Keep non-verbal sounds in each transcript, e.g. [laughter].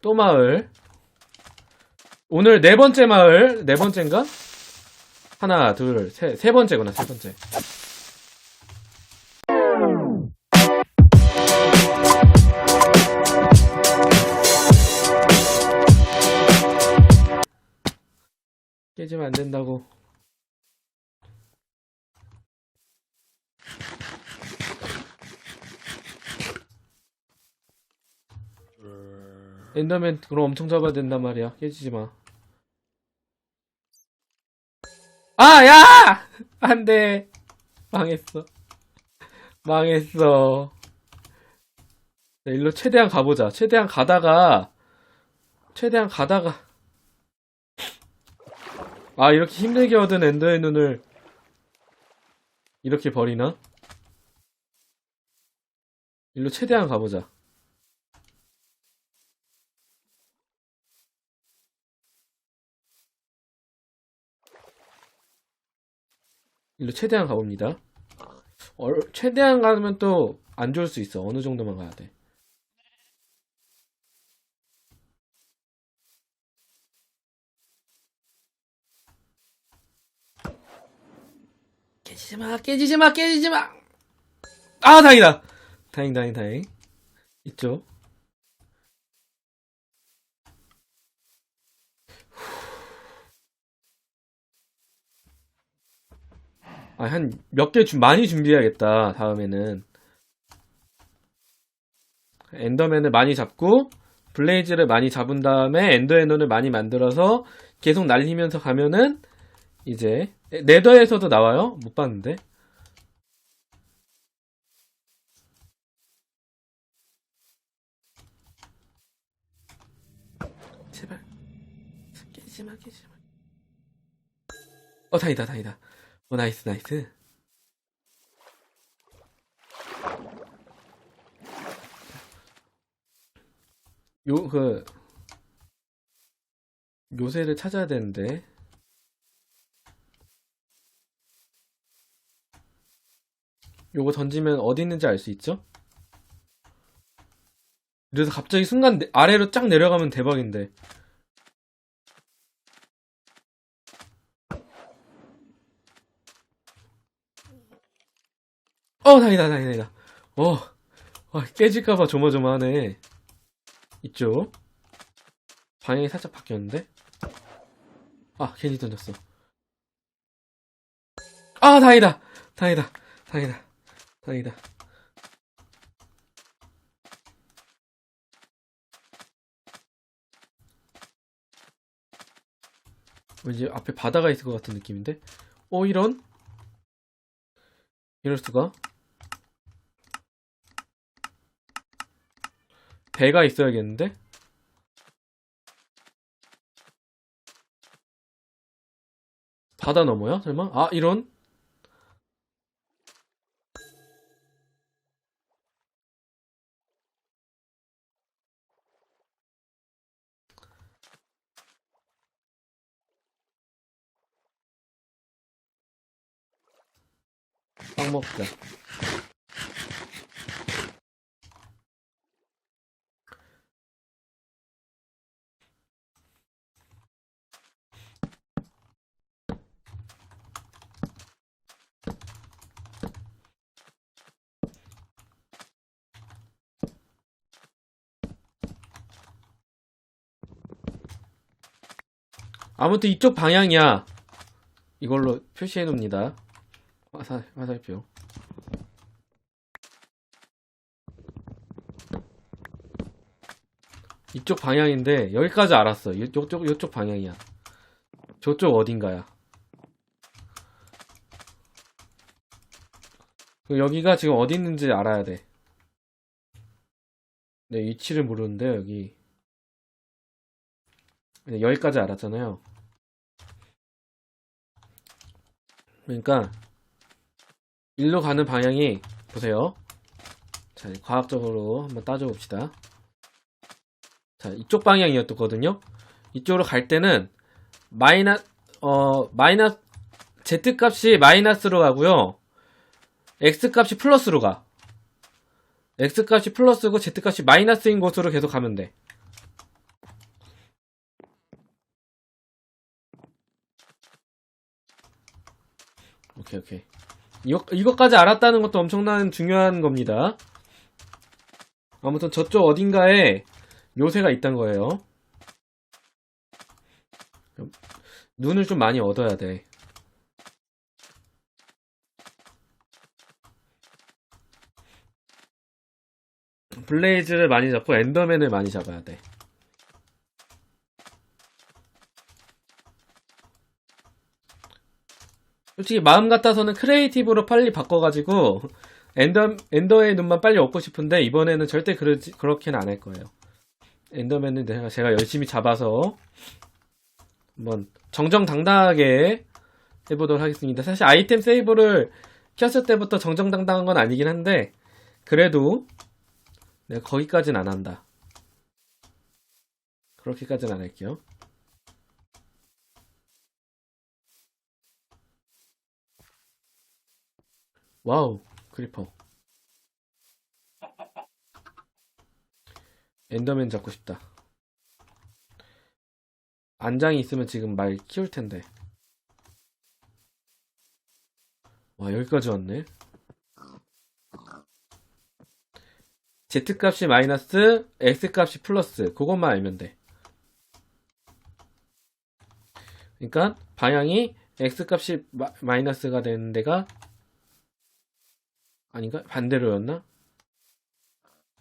또 마을. 오늘 네 번째 마을, 네 번째인가? 하나, 둘, 세, 세 번째구나, 세 번째. 깨지면 안 된다고. 엔더맨 그럼 엄청 잡아야 된단 말이야. 깨지지 마. 아, 야! 안 돼. 망했어. 망했어. 자, 일로 최대한 가보자. 최대한 가다가, 최대한 가다가. 아, 이렇게 힘들게 얻은 엔더의 눈을 이렇게 버리나? 일로 최대한 가보자. 일로 최대한 가봅니다. 얼- 최대한 가면 또 안 좋을 수 있어. 어느 정도만 가야 돼. 깨지지 마, 깨지지 마, 깨지지 마! 아, 다행이다! 다행, 다행, 다행. 있죠? 아, 한몇 개 많이 준비해야겠다, 다음에는. 엔더맨을 많이 잡고, 블레이즈를 많이 잡은 다음에 엔더에너를 많이 만들어서 계속 날리면서 가면은, 이제, 네더에서도 나와요? 못 봤는데. 제발. 깨지마, 깨지마. 어, 다행이다, 다행이다. 어, 나이스, 나이스. 요, 그, 요새를 찾아야 되는데. 요거 던지면 어디 있는지 알 수 있죠? 그래서 갑자기 순간 내- 아래로 쫙 내려가면 대박인데. 어, 다행이다, 다행이다. 어, 아, 깨질까봐 조마조마하네. 있죠? 방향이 살짝 바뀌었는데? 아, 괜히 던졌어. 아, 다행이다! 다행이다, 다행이다, 다행이다. 왠지 앞에 바다가 있을 것 같은 느낌인데? 어, 이런? 이럴 수가? 배가 있어야겠는데? 바다 넘어요? 설마? 아, 이런? 빵 먹자. 아무튼 이쪽 방향이야. 이걸로 표시해 놓습니다. 화살, 화살표. 이쪽 방향인데, 여기까지 알았어. 이- 요쪽, 요쪽 방향이야. 저쪽 어딘가야. 그 여기가 지금 어디 있는지 알아야 돼. 네, 위치를 모르는데, 여기. 네, 여기까지 알았잖아요. 그러니까, 일로 가는 방향이 보세요. 자, 과학적으로 한번 따져 봅시다. 자, 이쪽 방향이었거든요. 이쪽으로 갈 때는 마이너 어 마이너스 z 값이 마이너스로 가고요. x 값이 플러스로 가. x 값이 플러스고 z 값이 마이너스인 곳으로 계속 가면 돼. 오케이, 오케이. 이거, 이것까지 알았다는 것도 엄청난 중요한 겁니다. 아무튼 저쪽 어딘가에 요새가 있단 거예요. 눈을 좀 많이 얻어야 돼. 블레이즈를 많이 잡고 엔더맨을 많이 잡아야 돼. 솔직히 마음 같아서는 크리에이티브로 빨리 바꿔가지고 엔더 엔더의 눈만 빨리 얻고 싶은데 이번에는 절대 그러지 그렇게는 안 할 거예요. 엔더맨은 내가 제가 열심히 잡아서 한번 정정당당하게 해보도록 하겠습니다. 사실 아이템 세이브를 켰을 때부터 정정당당한 건 아니긴 한데 그래도 내가 거기까지는 안 한다. 그렇게까지는 안 할게요. 와우, 크리퍼. 엔더맨 잡고 싶다. 안장이 있으면 지금 말 키울 텐데. 와, 여기까지 왔네. Z 값이 마이너스, X 값이 플러스. 그것만 알면 돼. 그러니까 방향이 X 값이 마, 마이너스가 되는 데가 아닌가? 반대로였나?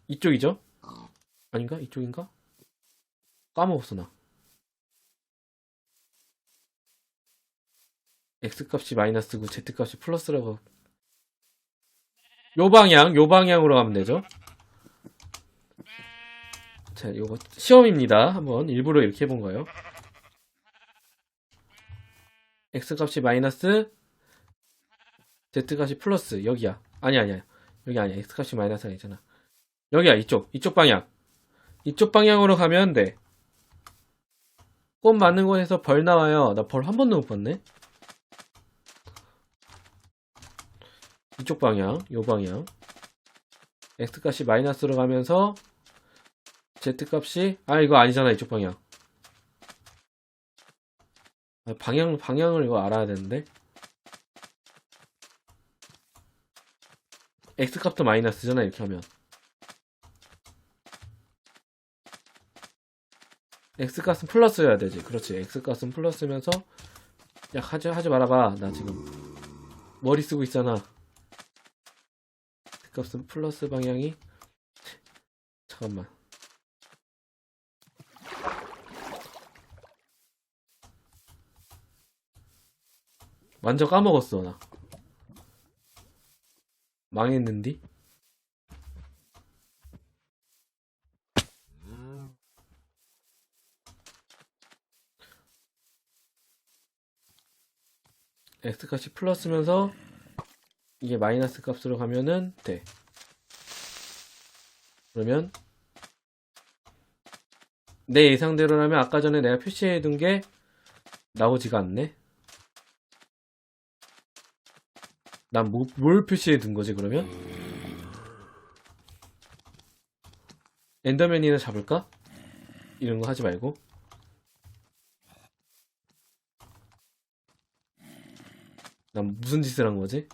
이쪽이죠? 아닌가? 이쪽인가? 까먹었어 나. X 값이 마이너스고 Z 값이 플러스라고. 요 방향, 요 방향으로 가면 되죠? 자, 요거 시험입니다. 한번 일부러 이렇게 해본 거예요. X 값이 마이너스, Z 값이 플러스. 여기야. 아니 아니야. 여기 아니야. X 값이 마이너스가 있잖아. 여기야. 이쪽. 이쪽 방향. 이쪽 방향으로 가면 돼. 꽃 맞는 곳에서 벌 나와요. 나 벌 한 번도 못 봤네. 이쪽 방향, 요 방향. X 값이 마이너스로 가면서 Z 값이 아 이거 아니잖아 이쪽 방향. 아, 방향 방향을 이거 알아야 되는데. X 값도 마이너스잖아 이렇게 하면. X 값은 플러스여야 되지. 그렇지. X 값은 플러스면서 야 하지 하지 말아봐. 나 지금 머리 쓰고 있잖아. X 값은 플러스 방향이 잠깐만. 완전 까먹었어 나. 망했는디? x 값이 플러스면서 이게 마이너스 값으로 가면은 돼. 그러면 내 예상대로라면 아까 전에 내가 표시해둔 게 나오지가 않네. 난 뭐, 뭘 표시해 둔 거지 그러면? 엔더맨이나 잡을까? 이런 거 하지 말고. 난 무슨 짓을 한 거지?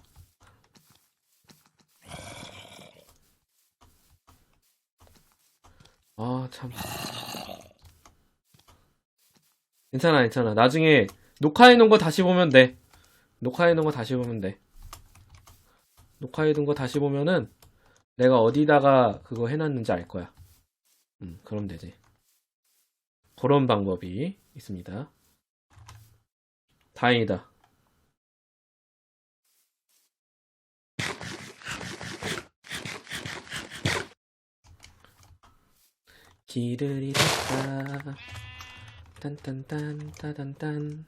아, 참. 괜찮아, 괜찮아. 나중에 녹화해 놓은 거 다시 보면 돼. 녹화해 놓은 거 다시 보면 돼. 녹화해둔 거 다시 보면은 내가 어디다가 그거 해놨는지 알 거야. 음, 그럼 되지. 그런 방법이 있습니다. 다행이다. 길을 잃었다. 딴딴딴 따단딴.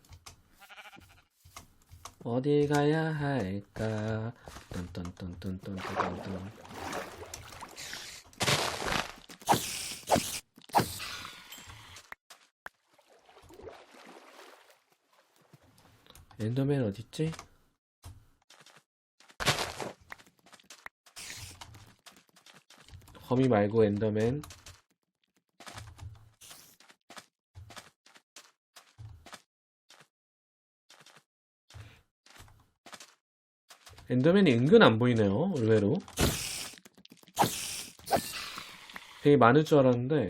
어디 가야 할까? 딴딴딴딴딴딴딴. 엔더맨 어딨지? 거미 말고 엔더맨 엔더맨이 은근 안 보이네요. 의외로. 되게 많을 줄 알았는데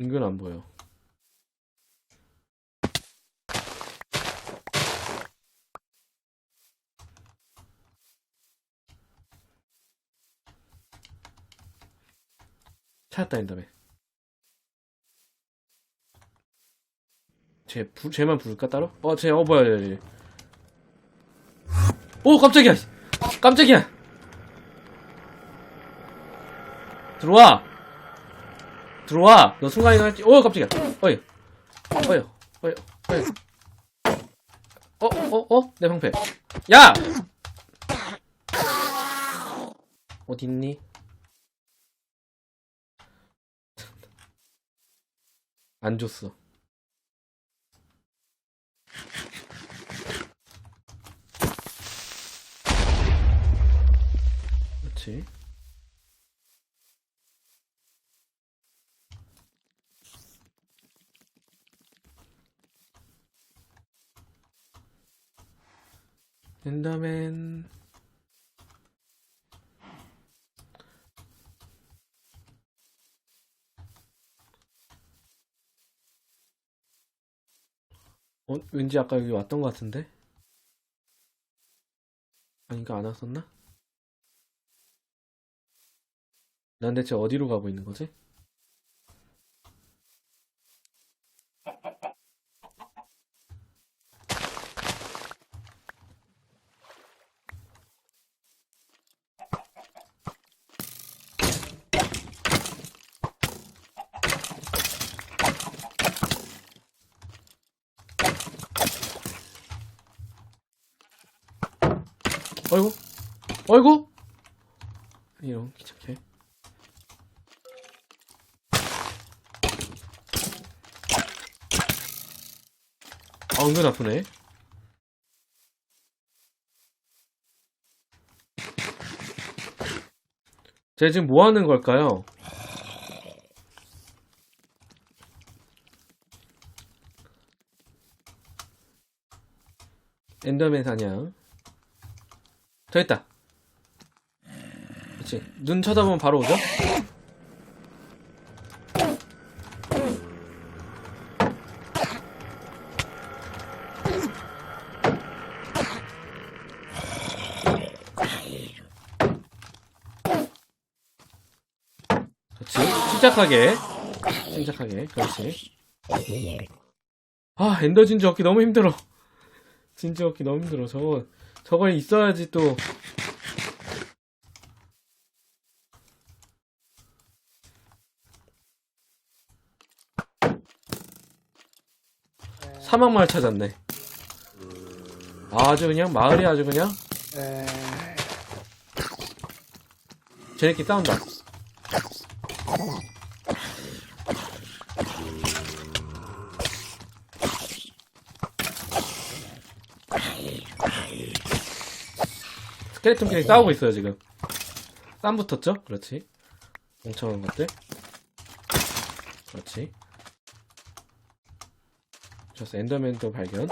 은근 안 보여. 찾았다 엔더맨. 쟤, 부, 쟤만 부를까 따로? 어, 쟤, 어, 뭐야, 얘, 얘. 오, 깜짝이야! 깜짝이야! 들어와! 들어와! 너 순간이동 할지, 오, 깜짝이야! 어이! 어이! 어이! 어이! 어, 어, 어? 내 방패. 야! 어딨니? 안 줬어. 그렇지. 엔더맨 어, 왠지 아까 여기 왔던 것 같은데? 아닌가 안 왔었나? 난 대체 어디로 가고 있는 거지? 어이구, 어이구! 이런 귀찮게. 은근 아프네. 쟤 지금 뭐 하는 걸까요? 엔더맨 사냥. 저 있다. 그렇지. 눈 쳐다보면 바로 오죠? 그렇지. 침착하게. 침착하게. 그렇지. 아, 엔더 진주 얻기 너무 힘들어. 진주 얻기 너무 힘들어. 저거, 저거 있어야지 또. 사막 마을 찾았네. 아주 그냥, 마을이 아주 그냥. 쟤네끼리 싸운다. 스켈레톤끼리 싸우고 있어요, 지금. 쌈 붙었죠? 그렇지. 멍청한 것들. 그렇지. 좋았어. 엔더맨도 발견.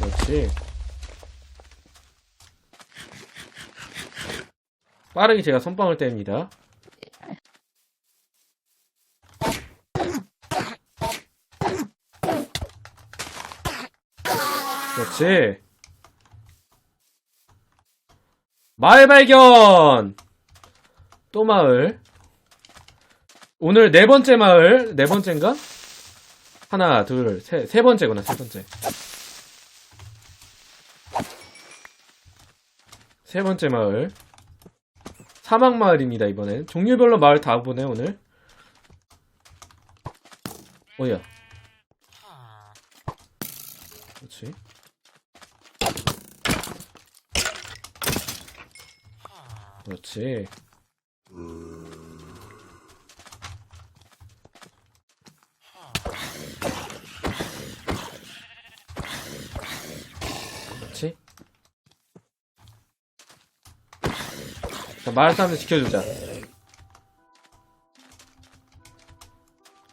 그렇지. 빠르게 제가 선빵을 뗍니다. 그렇지. 마을 발견! 또 마을. 오늘 네 번째 마을, 네 번째인가? 하나, 둘, 세, 세 번째구나, 세 번째. 세 번째 마을. 사막 마을입니다, 이번엔. 종류별로 마을 다 보네, 오늘. 어야. 그렇지. 그렇지. 자, 마을 사람들 지켜주자.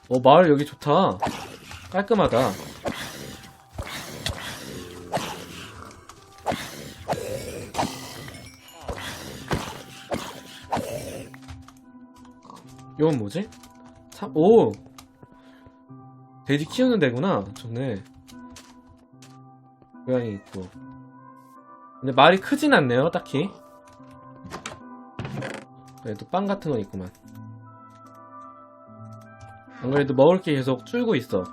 어, 마을 여기 좋다. 깔끔하다. 이건 뭐지? 참, 오! 돼지 키우는 데구나. 좋네. 고양이 있고. 근데 말이 크진 않네요, 딱히. 그래도 빵 같은 건 있구만. 안 그래도 먹을 게 계속 줄고 있어.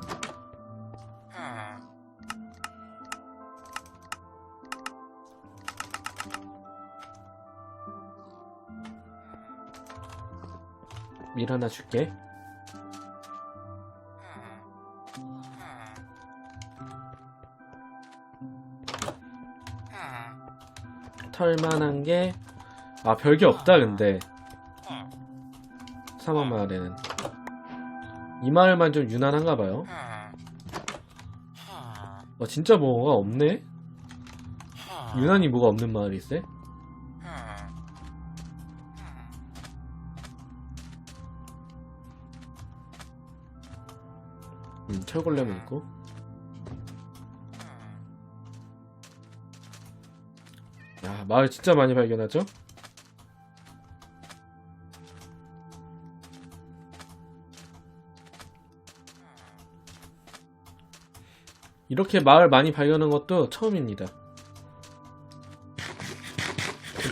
밀 하나 줄게. 털만한 게, 아, 별게 없다, 근데. 사막 마을에는. 이 마을만 좀 유난한가 봐요. 어, 진짜 뭐가 없네? 유난히 뭐가 없는 마을이 있어? 철골렘은 있고. 야, 마을 진짜 많이 발견하죠? 이렇게 마을 많이 발견한 것도 처음입니다.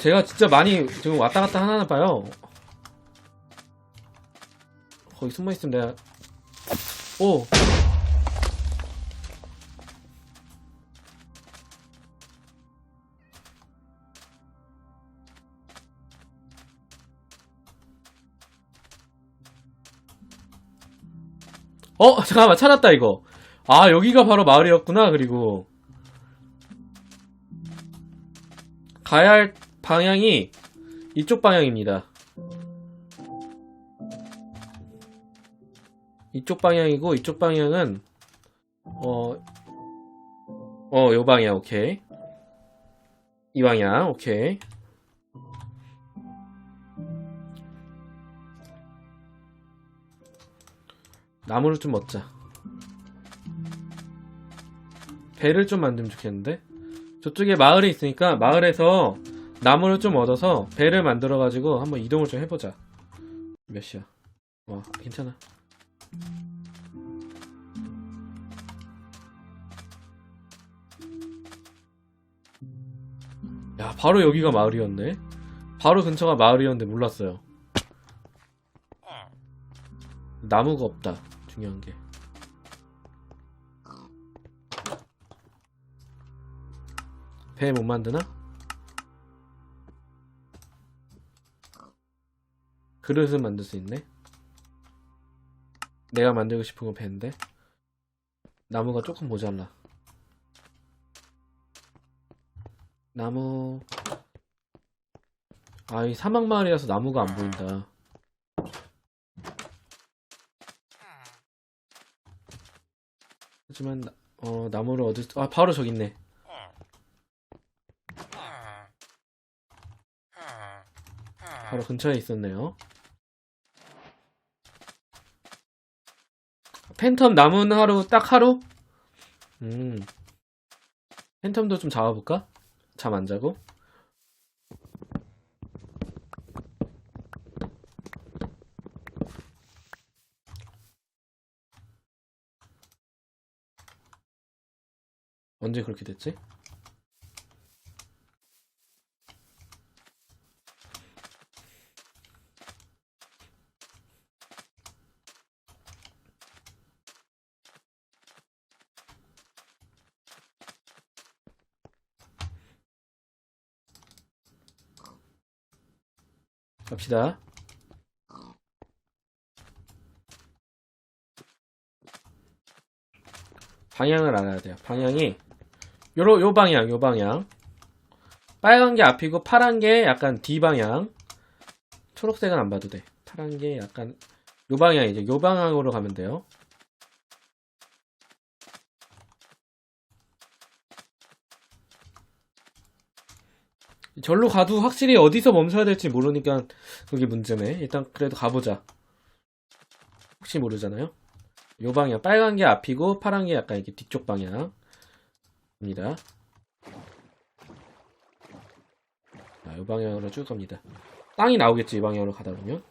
제가 진짜 많이 지금 왔다 갔다 하나 봐요. 거기 숨어 있으면 내가 오. 어, 잠깐만, 찾았다, 이거. 아, 여기가 바로 마을이었구나, 그리고. 가야 할 방향이 이쪽 방향입니다. 이쪽 방향이고, 이쪽 방향은, 어, 어, 요 방향, 오케이. 이 방향, 오케이. 나무를 좀 얻자. 배를 좀 만들면 좋겠는데? 저쪽에 마을이 있으니까 마을에서 나무를 좀 얻어서 배를 만들어가지고 한번 이동을 좀 해보자. 몇 시야? 와, 괜찮아. 야, 바로 여기가 마을이었네. 바로 근처가 마을이었는데 몰랐어요. 나무가 없다. 중요한 게. 배 못 만드나? 그릇은 만들 수 있네. 내가 만들고 싶은 건 배인데. 나무가 조금 모자라. 나무. 아, 이 사막 마을이라서 나무가 안 보인다. 하지만, 나- 어, 나무를 얻을 수, 아, 바로 저기 있네. 바로 근처에 있었네요. 팬텀 남은 하루, 딱 하루? 음. 팬텀도 좀 잡아볼까? 잠 안 자고? 언제 그렇게 됐지? 갑시다. 방향을 알아야 돼요. 방향이 요로 요 방향, 요 방향. 빨간 게 앞이고 파란 게 약간 뒤 방향. 초록색은 안 봐도 돼. 파란 게 약간 요 방향이죠. 요 방향으로 가면 돼요. 절로 가도 확실히 어디서 멈춰야 될지 모르니까 그게 문제네. 일단 그래도 가보자. 혹시 모르잖아요. 요 방향 빨간 게 앞이고 파란 게 약간 이렇게 뒤쪽 방향 입니다. 자, 요 방향으로 쭉 갑니다. 땅이 나오겠지 이 방향으로 가다 보면.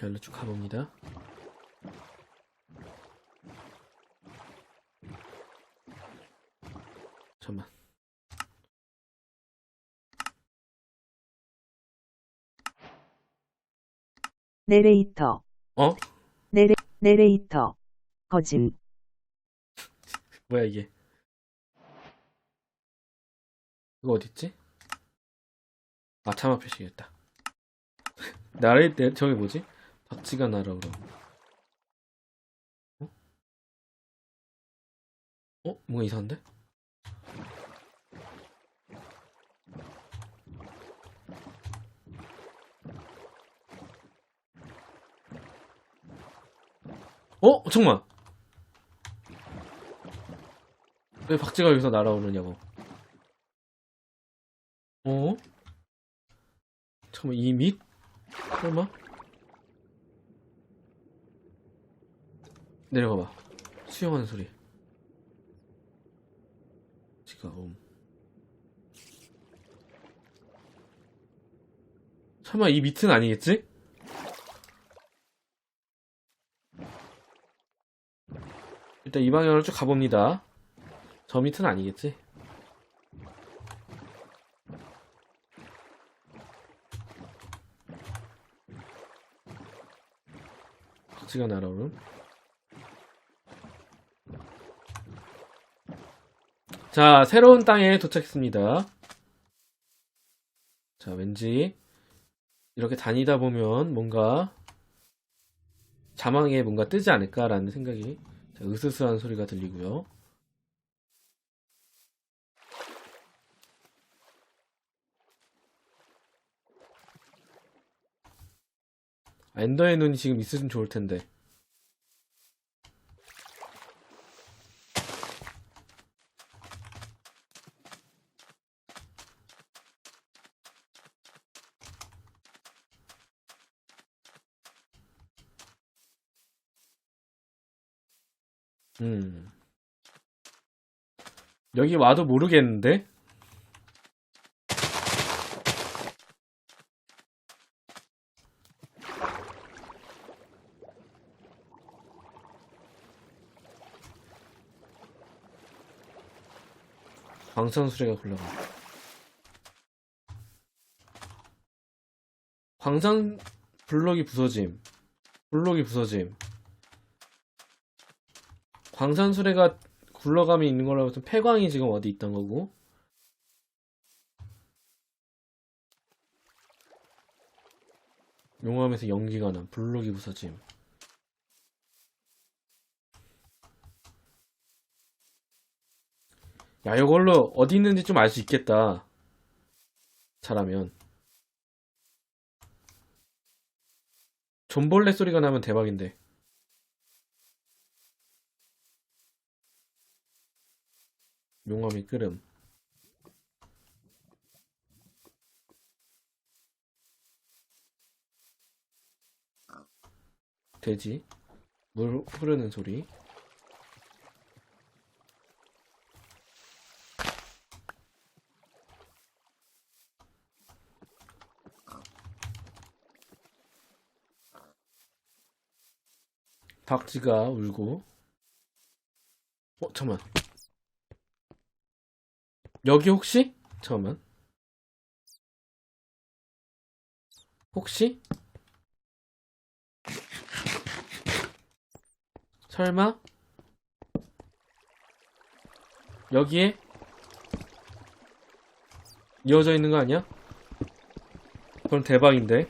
자, 일로 쭉 가봅니다. 잠만. 내레이터, 어? 내레, 내레이터, 거짐, [laughs] 뭐야 이게? 이거 어딨지? 아 참아 표시겠다. [laughs] 나를 내 저기 뭐지? 박쥐가 날아 그럼. 어? 어? 뭔가 이상한데? 어? 잠깐만. 왜 박쥐가 여기서 날아오느냐고. 어? 잠깐만, 이 밑? 설마? 내려가봐. 수영하는 소리. 지금. 설마 이 밑은 아니겠지? 일단 이 방향으로 쭉 가봅니다. 저 밑은 아니겠지? 박쥐가 날아오는. 자, 새로운 땅에 도착했습니다. 자, 왠지 이렇게 다니다 보면 뭔가 자망에 뭔가 뜨지 않을까라는 생각이 자, 으스스한 소리가 들리고요. 아, 엔더의 눈이 지금 있으면 좋을 텐데. 음. 여기 와도 모르겠는데? 광산수레가 굴러가. 광산 블록이 부서짐. 블록이 부서짐. 광산수레가 굴러감이 있는 거라고 해서 폐광이 지금 어디 있던 거고. 용암에서 연기가 나. 블록이 부서짐. 야, 이걸로 어디 있는지 좀 알 수 있겠다. 잘하면. 존벌레 소리가 나면 대박인데. 용암이 끓음. 돼지. 물 흐르는 소리. 박쥐가 울고. 어, 잠깐만. 여기 혹시? 잠깐만. 혹시? 설마? 여기에? 이어져 있는 거 아니야? 그럼 대박인데.